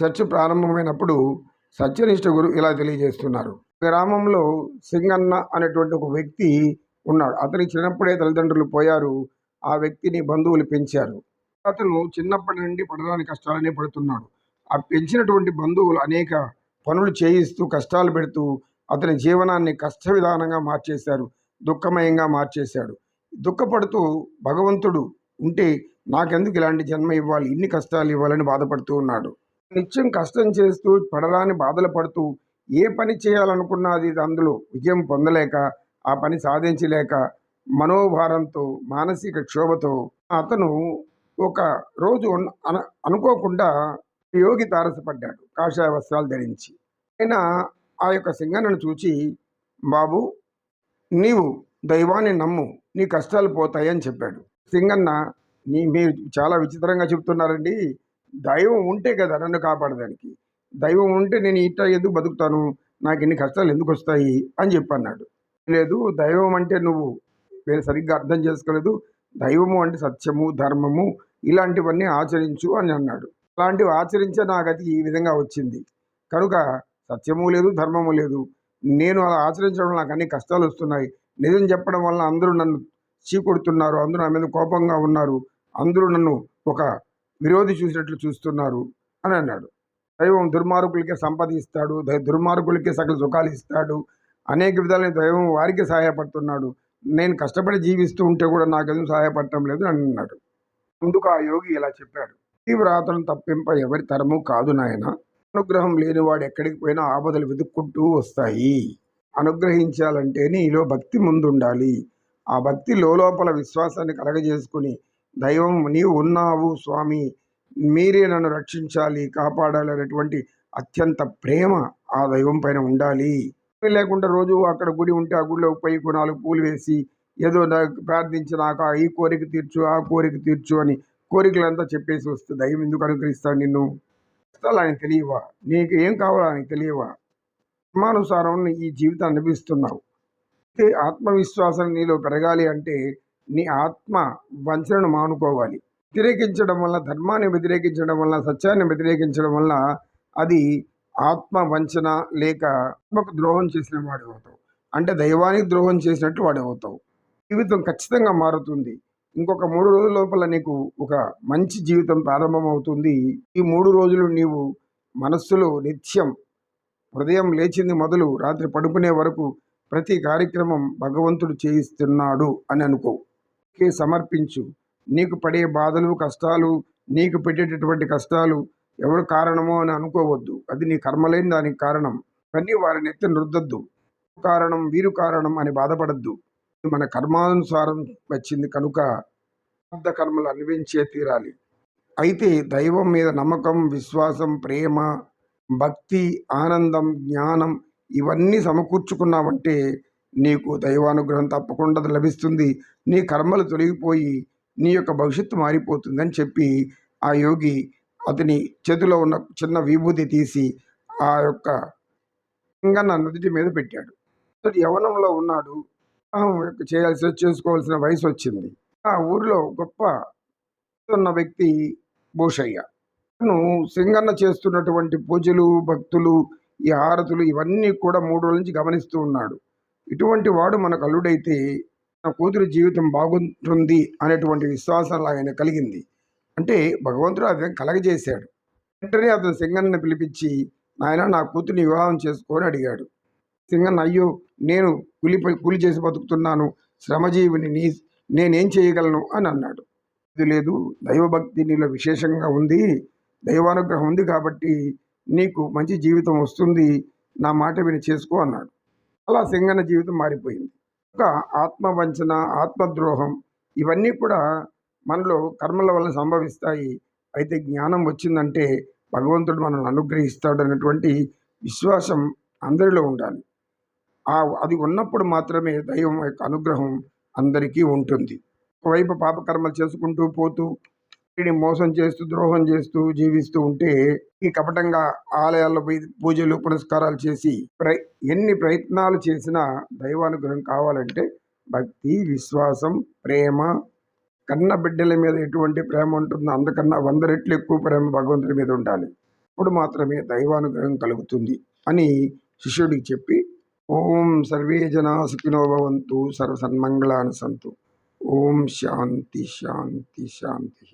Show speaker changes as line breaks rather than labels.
Church ప్రారంభమైనప్పుడు సత్యనిష్ట గురు ఇలా తెలియజేస్తున్నారు. గ్రామంలో సింగన్న అనేటువంటి ఒక వ్యక్తి ఉన్నాడు. అతని చిన్నప్పుడే తల్లిదండ్రులు పోయారు. ఆ వ్యక్తిని బంధువులు పెంచారు. అతను చిన్నప్పటి నుండి పడడానికి కష్టాలనే పడుతున్నాడు. ఆ పెంచినటువంటి బంధువులు అనేక పనులు చేయిస్తూ కష్టాలు పెడుతూ అతని జీవనాన్ని కష్ట విధానంగా మార్చేశారు. దుఃఖమయంగా మార్చేశాడు. దుఃఖపడుతూ భగవంతుడు ఉంటే నాకెందుకు ఇలాంటి జన్మ ఇవ్వాలి? ఇన్ని కష్టాలు ఇవ్వాలని బాధపడుతూ ఉన్నాడు. నిత్యం కష్టం చేస్తూ పడరాని బాధలు పడుతూ ఏ పని చేయాలనుకున్నా అది అందులో విజయం పొందలేక ఆ పని సాధించలేక మనోభారంతో మానసిక క్షోభతో అతను ఒక రోజు అన- అనుకోకుండా యోగి తారసపడ్డాడు కాషాయ వస్త్రాలు ధరించి. ఆయన ఆ యొక్క సింగన్నను చూచి బాబు నీవు దైవాన్ని నమ్ము నీ కష్టాలు పోతాయని చెప్పాడు. సింగన్న నీ మీరు చాలా విచిత్రంగా చెప్తున్నారండి దైవం ఉంటే కదా నన్ను కాపాడడానికి. దైవం ఉంటే నేను ఇట్లా ఎందుకు బతుకుతాను? నాకు ఇన్ని కష్టాలు ఎందుకు వస్తాయి? అని చెప్పన్నాడు. లేదు దైవం అంటే నువ్వు. నేను సరిగ్గా అర్థం చేసుకోలేదు. దైవము అంటే సత్యము ధర్మము ఇలాంటివన్నీ ఆచరించు అని అన్నాడు. అలాంటివి ఆచరించే నా గతి ఈ విధంగా వచ్చింది. కనుక సత్యము లేదు ధర్మము లేదు. నేను అలా ఆచరించడం వల్ల నాకు అన్ని కష్టాలు వస్తున్నాయి. నిజం చెప్పడం వల్ల అందరూ నన్ను చీకొడుతున్నారు. అందరూ నా మీద కోపంగా ఉన్నారు. అందరూ నన్ను ఒక విరోధి చూసినట్లు చూస్తున్నారు అని అన్నాడు. దైవం దుర్మార్గులకే సంపద ఇస్తాడు దుర్మార్గులకే సకల సుఖాలు ఇస్తాడు అనేక విధాలైన దైవం వారికి సహాయపడుతున్నాడు. నేను కష్టపడి జీవిస్తూ ఉంటే కూడా నాకెందుకు సహాయపడటం లేదు అని అన్నాడు. అందుకు ఆ యోగి ఇలా చెప్పాడు. తీవ్రాతను తప్పింప ఎవరి తరము కాదు నాయన. అనుగ్రహం లేనివాడు ఎక్కడికి పోయినా ఆపదలు వెతుక్కుంటూ వస్తాయి. అనుగ్రహించాలంటే నీలో భక్తి ముందుండాలి. ఆ భక్తి లోపల విశ్వాసాన్ని కలగజేసుకుని దైవం నీవు ఉన్నావు స్వామి మీరే నన్ను రక్షించాలి కాపాడాలి అనేటువంటి అత్యంత ప్రేమ ఆ దైవం పైన ఉండాలి. లేకుండా రోజు అక్కడ గుడి ఉంటే ఆ గుడిలో పోయి కొన్ని నాలుగు పూలు వేసి ఏదో ప్రార్థించి నాకు ఈ కోరిక తీర్చు ఆ కోరిక తీర్చు అని కోరికలంతా చెప్పేసి వస్తే దైవం ఎందుకు అనుగ్రహిస్తాడు నిన్ను? ఆయన తెలియవా? నీకు ఏం కావాలో ఆయనకు తెలియవా? ధర్మానుసారం ఈ జీవితాన్ని అనిపిస్తున్నావు ఆత్మవిశ్వాసం నీలో పెరగాలి అంటే నీ ఆత్మ వంచనను మానుకోవాలి. వ్యతిరేకించడం వల్ల ధర్మాన్ని వ్యతిరేకించడం వల్ల సత్యాన్ని వ్యతిరేకించడం వల్ల అది ఆత్మ వంచన లేక ఆత్మకు ద్రోహం చేసిన వాడు అవుతావు. అంటే దైవానికి ద్రోహం చేసినట్టు వాడు అవుతావు. జీవితం ఖచ్చితంగా మారుతుంది. ఇంకొక మూడు రోజుల లోపల నీకు ఒక మంచి జీవితం ప్రారంభమవుతుంది. ఈ మూడు రోజులు నీవు మనస్సులో నిత్యం హృదయం లేచింది మొదలు రాత్రి పడుకునే వరకు ప్రతి కార్యక్రమం భగవంతుడు చేయిస్తున్నాడు అని అనుకో. కే సమర్పించు. నీకు పడే బాధలు కష్టాలు నీకు పెట్టేటటువంటి కష్టాలు ఎవరు కారణమో అని అనుకోవద్దు. అది నీ కర్మలేని దానికి కారణం. కానీ వారిని ఎత్తి రుద్దద్దు కారణం వీరు కారణం అని బాధపడద్దు. ఇది మన కర్మానుసారం వచ్చింది కనుక ప్రారంధ కర్మలు అన్వించే తీరాలి. అయితే దైవం మీద నమ్మకం విశ్వాసం ప్రేమ భక్తి ఆనందం జ్ఞానం ఇవన్నీ సమకూర్చుకున్నావంటే నీకు దైవానుగ్రహం తప్పకుండా లభిస్తుంది. నీ కర్మలు తొలగిపోయి నీ యొక్క భవిష్యత్తు మారిపోతుందని చెప్పి ఆ యోగి అతని చేతిలో ఉన్న చిన్న విభూతి తీసి ఆ యొక్క లింగన్న నుదుటి మీద పెట్టాడు. అతడు యవనంలో ఉన్నాడు. యొక్క చేయాల్సి చేసుకోవాల్సిన వయసు వచ్చింది. ఆ ఊరిలో గొప్ప ఉన్న వ్యక్తి భూషయ్య. తను సింగన్న చేస్తున్నటువంటి పూజలు భక్తులు ఈ హారతులు ఇవన్నీ కూడా మూడు రోజుల నుంచి గమనిస్తూ ఉన్నాడు. ఇటువంటి వాడు మనకు అల్లుడైతే నా కూతురి జీవితం బాగుంటుంది అనేటువంటి విశ్వాసం ఆయన కలిగింది. అంటే భగవంతుడు అతను కలగజేశాడు. వెంటనే అతను సింగన్నని పిలిపించి నాయన నా కూతురిని వివాహం చేసుకొని అడిగాడు. సింగన్న అయ్యో నేను కూలి కూలి చేసి బతుకుతున్నాను. శ్రమజీవిని నీ నేనేం చేయగలను? అని అన్నాడు. ఇది లేదు. దైవభక్తి నీలో విశేషంగా ఉంది. దైవానుగ్రహం ఉంది కాబట్టి నీకు మంచి జీవితం వస్తుంది. నా మాట విని చేసుకో అన్నాడు. అలా సింగన జీవితం మారిపోయింది. ఒక ఆత్మవంచన ఆత్మద్రోహం ఇవన్నీ కూడా మనలో కర్మల వల్ల సంభవిస్తాయి. అయితే జ్ఞానం వచ్చిందంటే భగవంతుడు మనల్ని అనుగ్రహిస్తాడు అనేటువంటి విశ్వాసం అందరిలో ఉండాలి. ఆ అది ఉన్నప్పుడు మాత్రమే దైవం యొక్క అనుగ్రహం అందరికీ ఉంటుంది. ఒకవైపు పాపకర్మలు చేసుకుంటూ పోతూ వీడిని మోసం చేస్తూ ద్రోహం చేస్తూ జీవిస్తూ ఉంటే ఈ కపటంగా ఆలయాల్లో పోయి పూజలు పునస్కారాలు చేసి ప్ర ఎన్ని ప్రయత్నాలు చేసినా దైవానుగ్రహం కావాలంటే భక్తి విశ్వాసం ప్రేమ కన్న బిడ్డల మీద ఎటువంటి ప్రేమ ఉంటుందో అందుకన్నా వంద రెట్లు ఎక్కువ ప్రేమ భగవంతుడి మీద ఉండాలి. అప్పుడు మాత్రమే దైవానుగ్రహం కలుగుతుంది అని శిష్యుడికి చెప్పి ఓం సర్వే జనా సుఖినో భవంతు సర్వ సన్మంగళాన్ని సంతు. ఓం శాంతి శాంతి శాంతి.